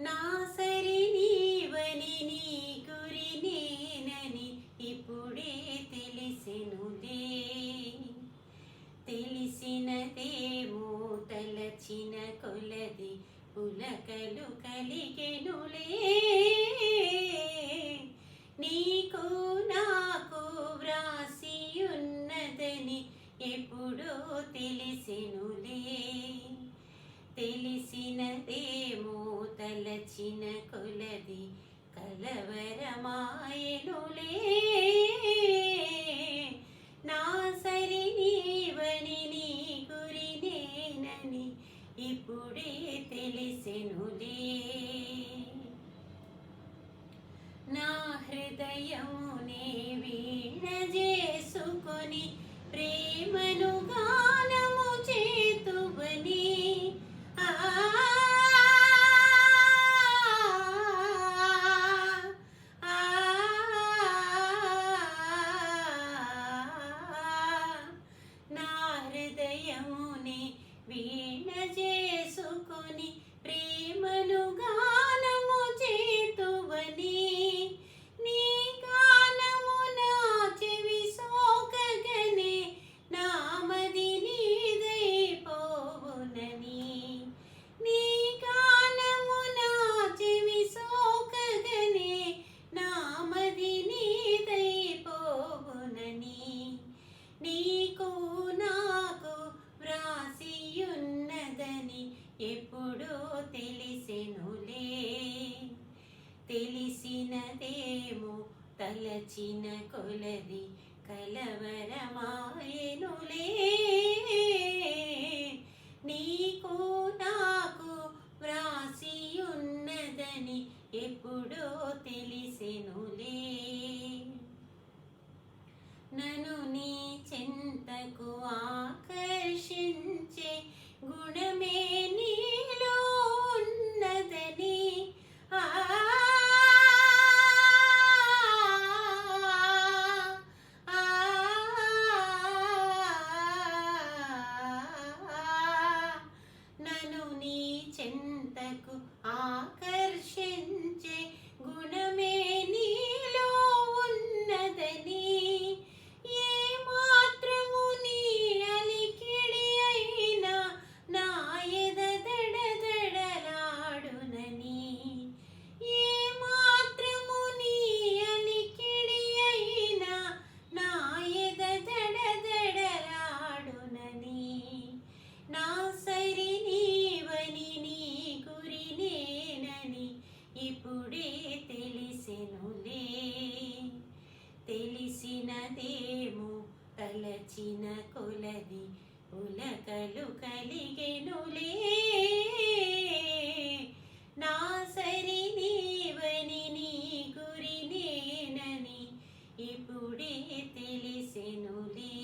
నా సరి నీవని నీ గురి నేనని ఇప్పుడే తెలిసెనులే తెలిసినదేమో తలచిన కొలది పులకలు కలిగెనులే. నీకు నాకు వ్రాసి ఉన్నదని ఎప్పుడో తెలిసినులే తెలిసినదేమో తలచిన కొలది కలవరమాయనులే నా సరి నీవని నీ గురి నేనని ఇప్పుడే తెలిసెనులే నా హృదయమునే వీణ చేసుకొని వీణ చేసుకొని ప్రేమను తలచిన కొలది కలవరమాయనులే నీకో చెంతకు ఆకర్షించే తలచిన కొలది ఉలకలు కలిగెనులే. నా సరి నీవని నీ గురి నేనని ఇప్పుడే తెలిసెనులే.